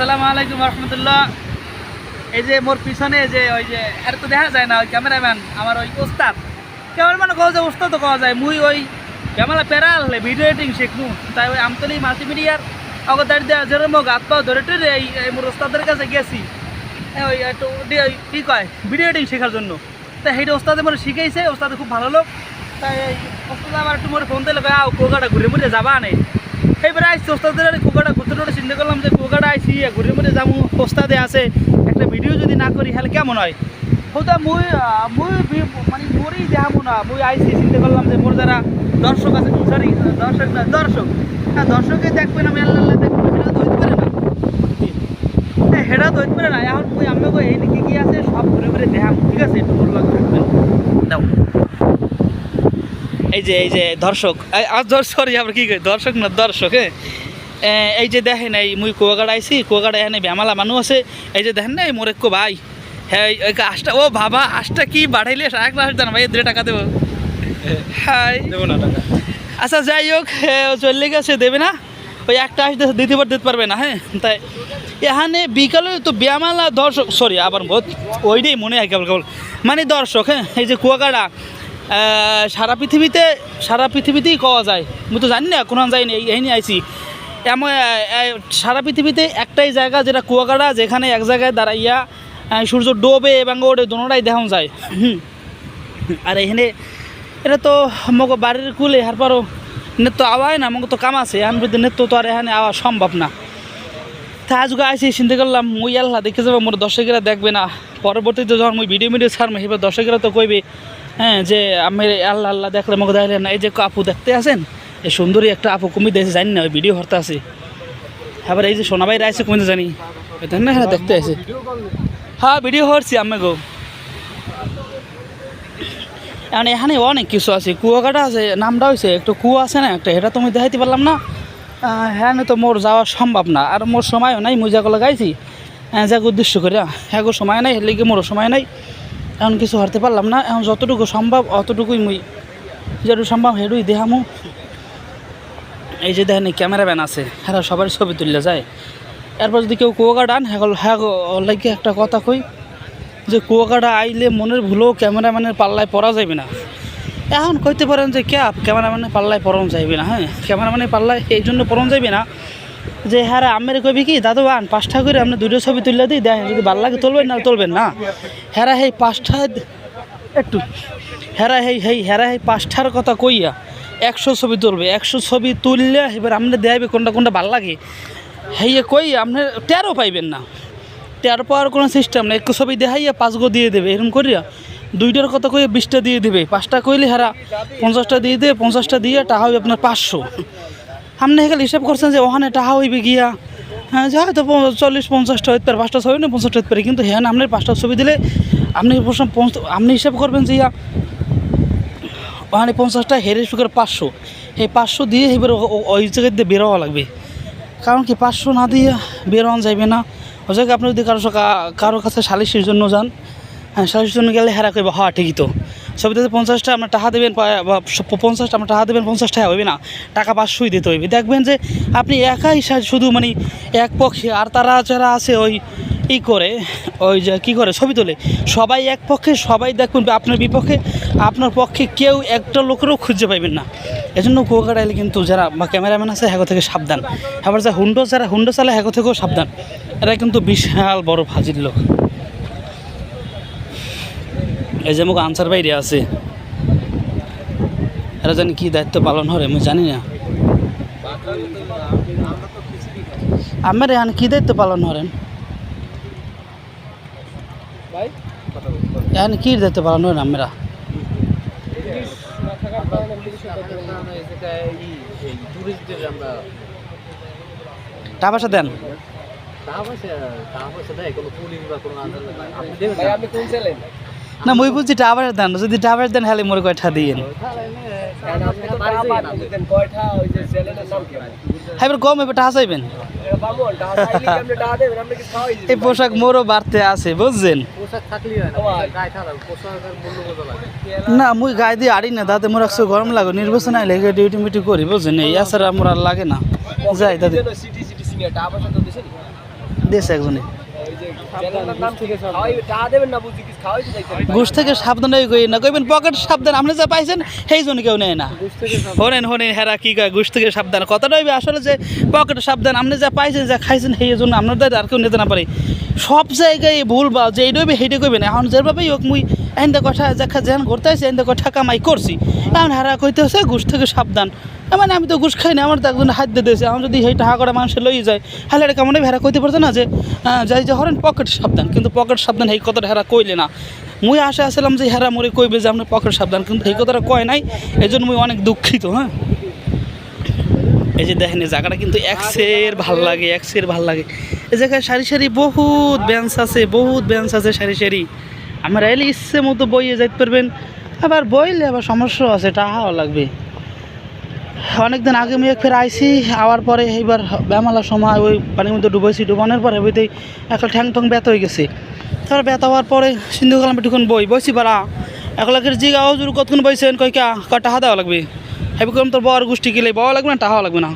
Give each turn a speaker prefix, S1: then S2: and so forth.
S1: আসসালামু আলাইকুম রহমতুল্লাহ। এই যে মোর পিছনে যে ওই যে, আর তো দেখা যায় না, ওই ক্যামেরাম্যান, আমার ওই ওস্তাদ। ক্যামেরাম্যান কওয়া যায় ওস্তাদ কওয়া যায়। মুই ওই ক্যামেরা প্যারাল ভিডিও এডিটিং শিখনু তাই ওই আমতলি মাল্টিমিডিয়ার অগদার দেওয়া যেরকম গাত পাও ধরে টরে এই মোর ওস্তাদের কাছে গেছি। ওই, একটু কি কয়, ভিডিও এডিটিং শেখার জন্য। তাই সেইটা ওস্তাদে মোর শিখাইছে, ওস্তাদে খুব ভালো লোক। তাই ওস্তাদ আমার একটু মোর ফোন দিলে আও কোকাটা ঘুরে মুড়ে যাবা নেই এইবারে আইসি ওস্তাদের কুকাটা ঘুরতে ঘুরতে চিন্তা করলাম যে কুকাটা আইসি ঘুরে মুড়ে যাব ওস্তাদে আছে। একটা ভিডিও যদি না করি, তাহলে কেমন হয়? হয়তো মুই মুই মানে মোরই দেখাবো না, মুই আইসি চিন্তা করলাম যে মোর যারা দর্শক আছে সরি দর্শক না, দর্শক। হ্যাঁ দর্শকে দেখবেন আমি আল্লাহ আল্লাহ দেখবেন সেটা তো পারে না। হ্যাঁ হেটা তো পারে না, এখন মুই আমি এই কি কি আছে, সব ঘুরে ঘুরে দেখাম ঠিক আছে? একটু ভালো লাগবে দাও। এই যে এই যে দর্শক। সরি আবার কি কই দর্শক না দর্শক হ্যাঁ? এই যে দেখেন এই মুই কুয়াগাড়া আইসি কুয়াগাড়া এখানে ব্যামালা মানুষ আছে। এই যে দেখেন না এই মোরে ভাই। হ্যাঁ আশটা ও বাবা আশটা কি বাড়াইলে? এক লাখ জানা ভাই দেড় টাকা দেবো। হাই।
S2: দেবো না টাকা।
S1: আচ্ছা যাই হোক ও গেছে দেবে না? ওই একটা আসতে দিতে পার দিতে পারবে না হ্যাঁ? তাই এখানে বিকালে তো ব্যামালা দর্শক সরি আবার বোধ ওইটাই মনে হয় কেবল কেবল। মানে দর্শক হ্যাঁ এই যে কুয়াকাটা সারা পৃথিবীতে, সারা পৃথিবীতেই কওয়া যায়। আমি তো জানি না কোনো যাইনি এই এই নিয়ে আইছি। এমন সারা পৃথিবীতে একটাই জায়গা যেটা কুয়াকাটা, যেখানে এক জায়গায় দাঁড়াইয়া সূর্য ডোবে এবং ওড়ে দোনোটাই দেখানো যায়। আর এখানে, এটা তো মগ বাড়ির কুলে হার পারো নেট তো আওয়ায় না মগ তো কাম আছে। এখন যদি নেট তো আর এখানে আওয়া সম্ভব না। তা আজকে আইসি চিন্তা করলাম, মুই আল্লাহ দেখে যাব, মোর দর্শকেরা দেখবে না। পরবর্তীতে যখন মুই ভিডিও মিডিও ছাড়বো, এবার দর্শকেরা তো কইবে হ্যাঁ যে আমি আল্লাহ আল্লাহ দেখলে মগে দেখলে না, এই যে আপু দেখতে আছেন? এই সুন্দরী একটা আপু কমি দেখে জানি না, ওই ভিডিও হরতে আছে। এবার এই যে সোনাবাই রাইছে কমিতে জানি। না হ্যাঁ দেখতে আছে। হ্যাঁ ভিডিও হরছি আমি গো। এখন এখানে অনেক কিছু আছে কুয়াকাটা আছে, নামটা হয়েছে একটু কুয়া আছে না একটা এটা তো আমি দেখাইতে পারলাম না। হ্যাঁ তো মোর যাওয়া সম্ভব না, আর মোর সময়ও নাই, মুই যাগুলো গাইছি। যাকে উদ্দেশ্য করে হ্যাঁ সময় নাই হেলে মোরও সময় নাই। এখন কিছু হারতে পারলাম না। এখন যতটুকু সম্ভব, অতটুকুই মুই যেটুকু সম্ভব হেডুই দেখামু। এই যে দেখেন ক্যামেরাম্যান আছে। হ্যাঁ সবার ছবি তুললে যায়। এরপর যদি কেউ কুয়াকাটা আন হ্যাঁ হ্যাঁ লাগে একটা কথা কই, যে কুয়াকাটা আইলে মনের ভুলেও ক্যামেরাম্যানের পাল্লায় পড়া যাবে না। এখন কইতে পারেন যে কে ক্যামেরাম্যানের পাল্লায় পড়ন যাইবে না? হ্যাঁ ক্যামেরাম্যানের পাল্লায় এই জন্য পড়ন যাইবে না। যে হ্যাঁ আমের কবি কি, দাদু, আন, পাঁচটা করে আপনি দুটো ছবি তুললে দিই, দেখেন, যদি ভালো লাগে তুলবেন না তুলবেন না। হেরা হেই, পাঁচটা একটু। হেরা হেই হেই হেরা হেই, পাঁচটার কথা কইয়া একশো ছবি তুলবে। একশো ছবি তুললে এবার আপনি দেখাবে কোনটা কোনটা ভালো লাগে। হেয়ে কই আপনি তেরো পাইবেন না। তেরো পাওয়ার কোনো সিস্টেম নেই। একটু ছবি দেখাইয়া পাঁচগো দিয়ে দেবে এরকম করিয়া দুইটার কথা কইয়া বিশটা দিয়ে দেবে। পাঁচটা কইলে হারা পঞ্চাশটা দিয়ে দেবে পঞ্চাশটা দিয়ে টাকা হবে আপনার পাঁচশো। আপনি এখানে হিসাব করছেন যে ওখানে টাকা হইবে গিয়া। হ্যাঁ যে হয়তো চল্লিশ, পঞ্চাশটা হইতে পারে, পাঁচটা ছবি না, পঞ্চাশটা হইতে পারে, কিন্তু হ্যাঁ আপনি পাঁচটা ছবি দিলে আপনি আপনি হিসাব করবেন যে ইয়া, ওখানে পঞ্চাশটা, হেরে সুখের পাঁচশো। এই পাঁচশো দিয়ে এবার ওই জায়গায় দিয়ে বেরোয়া লাগবে। কারণ কি পাঁচশো না দিয়ে বেরোনো যাবে না। ওই জায়গায় আপনি যদি কারও কারোর কাছে সালিশের জন্য যান হ্যাঁ সালিশের জন্য গেলে হেরা করবে হ্যাঁ ঠিকই তো। ছবিতে পঞ্চাশটা, আপনার টাকা দেবেন পঞ্চাশটা, আপনার টাকা দেবেন পঞ্চাশ টাকা, হইবে না। টাকা পাঁচশোই দিতে হইবে। দেখবেন যে আপনি একাই শুধু মানে এক পক্ষে, আর তারা যারা আছে ওই ই করে, ওই যে কী করে, ছবি তোলে, সবাই এক পক্ষে, সবাই দেখবেন আপনার বিপক্ষে, আপনার পক্ষে কেউ একটা লোকেরও খুঁজে পাইবেন না। এজন্য কুয়াকাটা এলে কিন্তু যারা বা ক্যামেরাম্যান আছে হ্যাগো থেকে সাবধান। আবার যা হুন্ডো যারা, হুন্ডো চালায় হ্যাগো থেকেও সাবধান। এরা কিন্তু বিশাল বড় ফাজিল লোক। এই যে মুখ আনসার বাইরে আছে। এরা জানি কি দায়িত্ব পালন হরে আমি জানি না। আমার এখানে কি দায়িত্ব পালন হরেন এখানে কি দায়িত্ব পালন হরেন আমরা? টাকা পয়সা দেন।
S2: আপনি তো টাকা পান দেন কয়টা ওই যে চ্যানেলের নাম কি
S1: হ্যাঁ এবার কম এবার টাকা চাইবেন? এই পোশাক মোরও বাড়তে আছে বুঝছেন?
S2: হয় না
S1: না মুই গায়ে দিয়ে আড়ি না দাদা মোর একশো গরম লাগে নির্বাচন আইলে ডিউটি মিউটি করি বুঝছেন? এই আসার মোর আর লাগে না। যাই দাদি দিয়েছে একজনে ঘুষ থেকে সাবধান। হয়ে না কইবেন পকেট সাবধান আপনি যা পাইছেন সেই জন্য কেউ নেয় না। হরেন হরেন হেরা কি কয় ঘুষ থেকে সাবধান। কথাটা হইবে আসলে যে পকেট সাবধান আপনি যা পাইছেন যা খাইছেন সেই জন্য আপনাদের আর কেউ নিতে না পারে। সব জায়গায় ভুল বা যে এইটা হইবে সেইটা কইবেন। এখন যেভাবেই হোক মুই এনদে কথা দেখা যেন ঘুরতে আসি এনদে কথা কামাই করছি। এখন হেরা কইতে হচ্ছে ঘুষ থেকে সাবধান। মানে আমি তো ঘুষ খাই না, আমার তো একজন হাত দিয়ে দিয়েছে। এখন যদি সেই টাকা করে মানুষের লই যায়, তাহলে এটা কেমন হেরা কইতে পারতো না যে যাই যে হরেন, পকেট সাবধান। কিন্তু পকেট সাবধান এই কথাটা হেরা কইলে না। মুই আশা আসলাম যে হেরা মরে কইবে যে আপনি পকেট সাবধান, কিন্তু এই কথাটা কয় নাই এই জন্য মুই অনেক দুঃখিত হ্যাঁ। এই যে দেখেন, এই জায়গাটা কিন্তু এক্সের ভালো লাগে, এক্সের ভালো লাগে। এই জায়গায় সারি সারি বহুত বেঞ্চ আছে, বহুত বেঞ্চ আছে সারি সারি। আমরা এলে ইচ্ছে মতো বইয়ে যাইতে পারবেন। আবার বইলে আবার সমস্যা আছে, টাকাও লাগবে। অনেকদিন আগে এক ফের আইসি আওয়ার পরে এইবার ব্যামালার সময় ওই পানির মধ্যে ডুবাইছি, ডুবানোর পরে ওইতেই একটা ঠ্যাং ঠ্যাং ব্যথা হয়ে গেছে। তারপর ব্যথা হওয়ার পরে সিন্ধু কালাম একটুক্ষণ বই, বইছি বাড়া। এক জি গাও কতক্ষণ বইছেন? কয়কা কা? টাকা দেওয়া লাগবে। হেবি করলাম তোর বর গোষ্ঠী গেলে বওয়া লাগবে না টাকা লাগবে না।